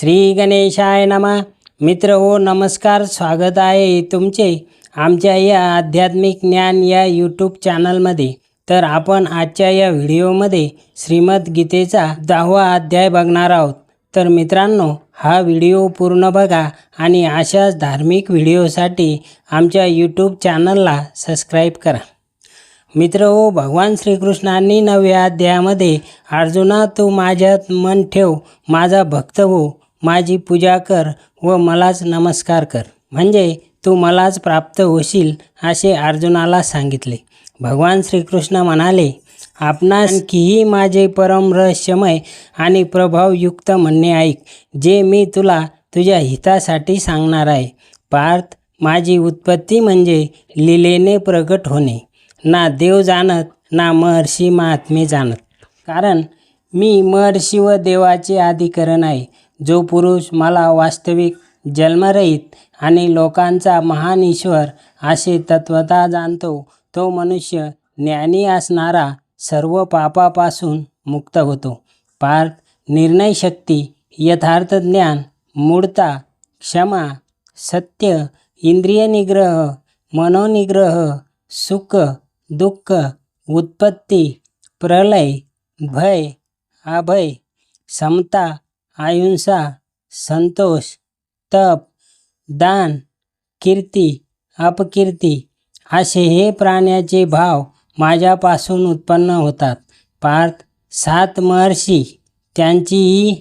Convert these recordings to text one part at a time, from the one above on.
श्री गणेशाय नमा. मित्र हो नमस्कार स्वागत आहे तुमचे आमच्या या आध्यात्मिक ज्ञान या यूट्यूब चॅनलमध्ये तर आपण आजच्या या व्हिडिओमध्ये श्रीमद गीतेचा दहावा अध्याय बघणार आहोत. तर मित्रांनो हा व्हिडिओ पूर्ण बघा आणि अशाच धार्मिक व्हिडिओसाठी आमच्या यूट्यूब चॅनलला सबस्क्राईब करा. मित्र हो भगवान श्रीकृष्णांनी नव्या अध्यायामध्ये अर्जुना तू माझ्यात मन ठेव माझा भक्त हो माझी पूजा कर व मलाच नमस्कार कर. म्हणजे तू मलाच प्राप्त होशील असे अर्जुनाला सांगितले. भगवान श्रीकृष्ण म्हणाले आपणास कीही माझे परम रहस्यमय आणि प्रभावयुक्त म्हणणे ऐक जे मी तुला तुझ्या हितासाठी सांगणार आहे. पार्थ माझी उत्पत्ती म्हणजे लीलेने प्रगट होणे. ना देव जाणत ना महर्षी महात्मे जाणत कारण मी महर्षी व देवाचे आधिकरण आहे. जो पुरुष मला वास्तविक जन्मरहित आणि लोकांचा महान ईश्वर असे तत्वता जाणतो तो मनुष्य ज्ञानी असणारा सर्व पापापासून मुक्त होतो. पार्थ निर्णय शक्ती यथार्थ ज्ञान मूळता क्षमा सत्य इंद्रिय निग्रह मनोनिग्रह सुख दुःख उत्पत्ती प्रलय भय अभय समता अहिंसा संतोष तप दान कीर्ती अपकीर्ती असे हे प्राण्याचे भाव माझ्यापासून उत्पन्न होतात. पार्थ सात महर्षी त्यांचीही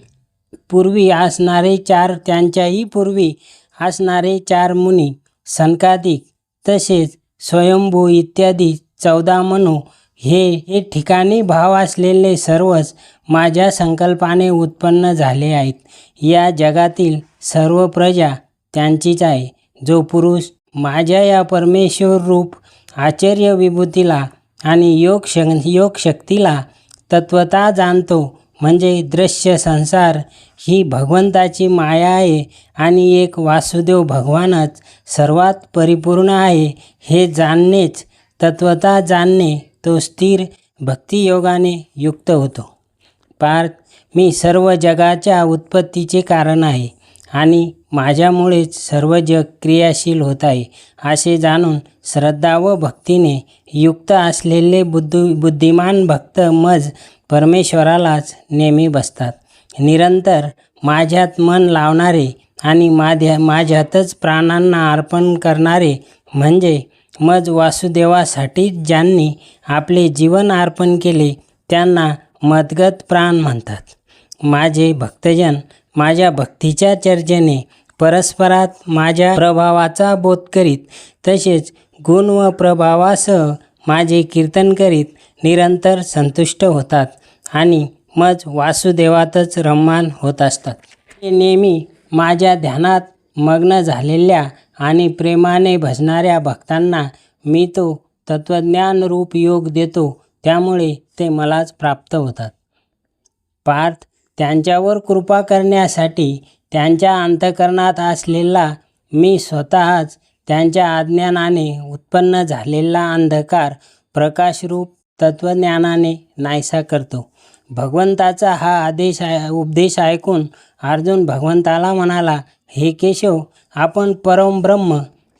पूर्वी असणारे चार त्यांच्याही पूर्वी असणारे चार मुनी सनकादिक तसेच स्वयंभू इत्यादी चौदा मनू हे हे ठिकाणी भाव असलेले सर्वच माझ्या संकल्पाने उत्पन्न झाले आहेत. या जगातील सर्व प्रजा त्यांचीच आहे. जो पुरुष माझ्या या परमेश्वर रूप आचार्य विभूतीला आणि योग श योग शक्तीला तत्वता जाणतो म्हणजे दृश्य संसार ही भगवंताची माया आहे आणि एक वासुदेव भगवानच सर्वात परिपूर्ण आहे हे जाणणेच तत्वता जाणणे. तो स्थिर भक्तियोगाने युक्त होतो. पार्थ मी सर्व जगाच्या उत्पत्तीचे कारण आहे आणि माझ्यामुळेच सर्व जग क्रियाशील होत आहे असे जाणून श्रद्धा व भक्तीने युक्त असलेले बुद्धू बुद्धिमान भक्त मज परमेश्वरालाच नेहमी बसतात. निरंतर माझ्यात मन लावणारे आणि माझ्या माझ्यातच प्राणांना अर्पण करणारे म्हणजे मज वासुदेवासाठी ज्यांनी आपले जीवन अर्पण केले त्यांना मदगत प्राण म्हणतात. माझे भक्तजन माझ्या भक्तीच्या चर्चेने परस्परात माझ्या प्रभावाचा बोध करीत तसेच गुण व प्रभावासह माझे कीर्तन करीत निरंतर संतुष्ट होतात आणि मज वासुदेवातच रम्मान होत असतात. ते नेहमी माझ्या ध्यानात मग्न झालेल्या आणि प्रेमाने भजणाऱ्या भक्तांना मी तो तत्त्वज्ञानरूप योग देतो त्यामुळे ते मलाच प्राप्त होतात. पार्थ त्यांच्यावर कृपा करण्यासाठी त्यांच्या अंतकरणात असलेला मी स्वतःच त्यांच्या अज्ञानाने उत्पन्न झालेला अंधकार प्रकाशरूप तत्त्वज्ञानाने नाहीसा करतो. भगवंताचा हा आदेश उपदेश ऐकून अर्जुन भगवंताला म्हणाला हे केशव आपण परम ब्रह्म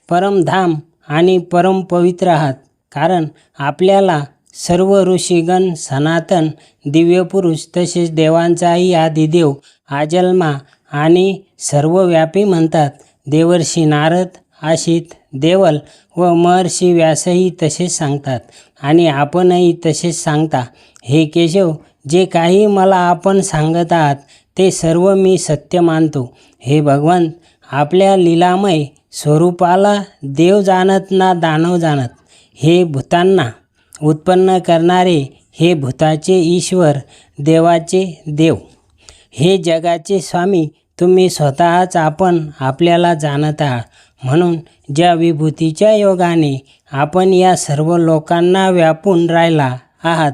परमधाम आणि परम पवित्र आहात. कारण आपल्याला सर्व ऋषीगण सनातन दिव्यपुरुष तसेच देवांचाही आदिदेव आजन्मा आणि सर्वव्यापी म्हणतात. देवर्षी नारद आशित देवल व महर्षी व्यासही तसेच सांगतात आणि आपणही तसेच सांगता. हे केशव जे काही मला आपण सांगत आहात ते सर्व मी सत्य मानतो. हे भगवंत आपल्या लीलामय स्वरूपाला देव जाणत ना दानव जाणत. हे भूतांना उत्पन्न करणारे हे भूताचे ईश्वर देवाचे देव. हे जगाचे स्वामी तुम्ही स्वतःच आपण आपल्याला जाणत. आहात म्हणून ज्या विभूतीच्या योगाने आपण या सर्व लोकांना व्यापून राहिला आहात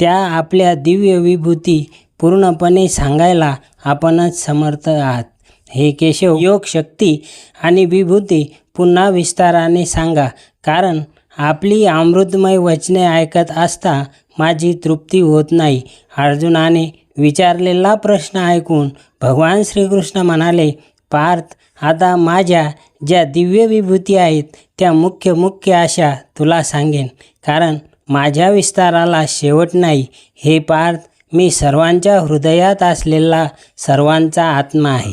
त्या आपल्या दिव्य विभूती पूर्णपणे सांगायला आपणच समर्थ आहात. हे केशव योग शक्ती आणि विभूती पुन्हा विस्ताराने सांगा कारण आपली अमृतमय वचने ऐकत असता माझी तृप्ती होत नाही. अर्जुनाने विचारलेला प्रश्न ऐकून भगवान श्रीकृष्ण म्हणाले पार्थ आता माझ्या ज्या दिव्य विभूती आहेत त्या मुख्य मुख्य अशा तुला सांगेन. कारण माझ्या विस्ताराला शेवट नाही. हे पार्थ मी सर्वांच्या हृदयात असलेला सर्वांचा आत्मा आहे.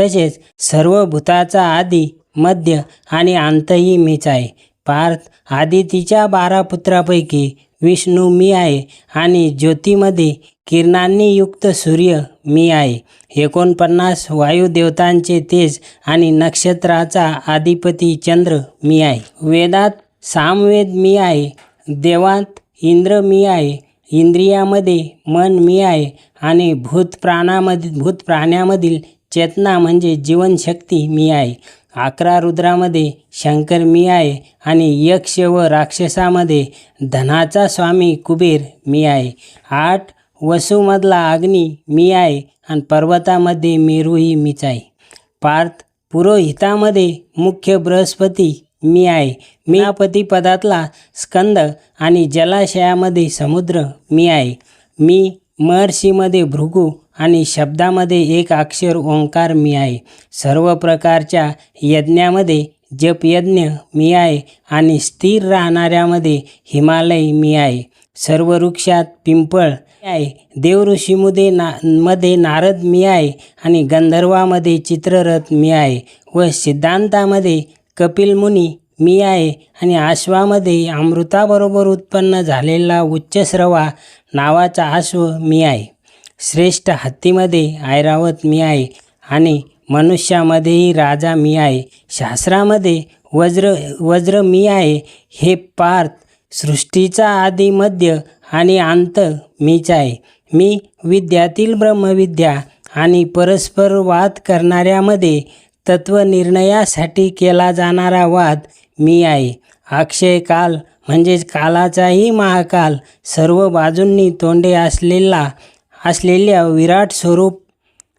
तसेच सर्व भूताचा आदी मध्य आणि अंतही मीच आहे. पार्थ आदितीच्या बारा पुत्रापैकी विष्णू मी आहे आणि ज्योतीमध्ये किरणांनी युक्त सूर्य मी आहे. एकोणपन्नास वायुदेवतांचे तेज आणि नक्षत्राचा आधिपती चंद्र मी आहे. वेदात सामवेद मी आहे. देवात इंद्र मी आहे. इंद्रियामध्ये मन मी आहे आणि भूत प्राणामध्ये भूत प्राण्यामधील चेतना म्हणजे जीवनशक्ती मी आहे. अकरा रुद्रामध्ये शंकर मी आहे आणि यक्ष व राक्षसामध्ये धनाचा स्वामी कुबेर मी आहे. आठ वसूमधला अग्नी मी आहे आणि पर्वतामध्ये मेरूही मीच आहे. पार्थ पुरोहितामध्ये मुख्य बृहस्पती मी आहे. मीपती पदातला स्कंद आणि जलाशयामध्ये समुद्र. मी आहे. मी महर्षीमध्ये भृगू आणि शब्दामध्ये एक अक्षर ओंकार मी आहे. सर्व प्रकारच्या यज्ञामध्ये जपयज्ञ मी आहे आणि स्थिर राहणाऱ्यामध्ये हिमालय मी आहे. सर्व वृक्षात पिंपळ आहे. देवऋषीमध्ये ना मध्ये नारद मी आहे आणि गंधर्वामध्ये चित्ररथ मी आहे व सिद्धांतामध्ये कपिल मुनी मी आहे आणि आश्वामध्ये अमृताबरोबर उत्पन्न झालेला उच्चस्रवा नावाचा आश्व मी आहे. श्रेष्ठ हत्तीमध्ये ऐरावत मी आहे आणि मनुष्यामध्येही राजा मी आहे. शास्त्रामध्ये वज्र वज्र मी आहे हे पार्थ सृष्टीचा आदी मध्य आणि अंत मीच आहे. मी विद्यातील ब्रह्मविद्या आणि परस्पर वाद करणाऱ्यामध्ये तत्वनिर्णयासाठी केला जाणारा वाद मी आहे. अक्षय काल म्हणजेच कालाचाही महाकाल सर्व बाजूंनी तोंडे असलेला असलेल्या विराट स्वरूप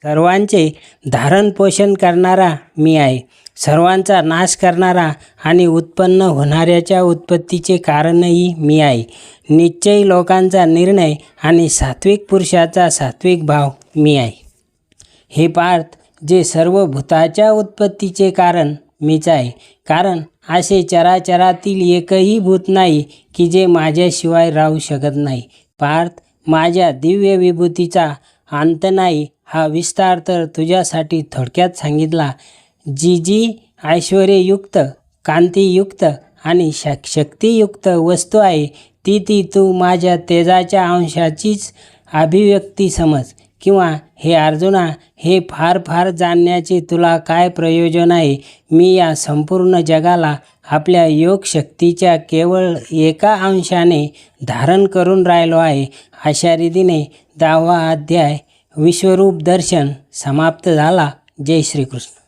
सर्वांचे धारणपोषण करणारा मी आहे. सर्वांचा नाश करणारा आणि उत्पन्न होणाऱ्याच्या उत्पत्तीचे कारणही मी आहे. निश्चयी लोकांचा निर्णय आणि सात्विक पुरुषाचा सात्विक भाव मी आहे. हे पार्थ जे सर्व भूताच्या उत्पत्तीचे कारण मीच आहे. कारण असे चराचरातील एकही भूत नाही की जे माझ्याशिवाय राहू शकत नाही. पार्थ माझ्या दिव्य विभूतीचा अंत नाही हा विस्तार तर तुझ्यासाठी थोडक्यात सांगितला. जी जी ऐश्वर्ययुक्त कांतीयुक्त आणि श शक्तियुक्त वस्तू आहे ती ती तू माझ्या तेजाच्या अंशाचीच अभिव्यक्ती समज. किंवा हे अर्जुना हे फार फार जाणण्याचे तुला काय प्रयोजन आहे? मी या संपूर्ण जगाला आपल्या योगशक्तीच्या केवळ एका अंशाने धारण करून राहिलो आहे. अशा रीतीने दहावा अध्याय विश्वरूप दर्शन समाप्त झाला. जय श्रीकृष्ण.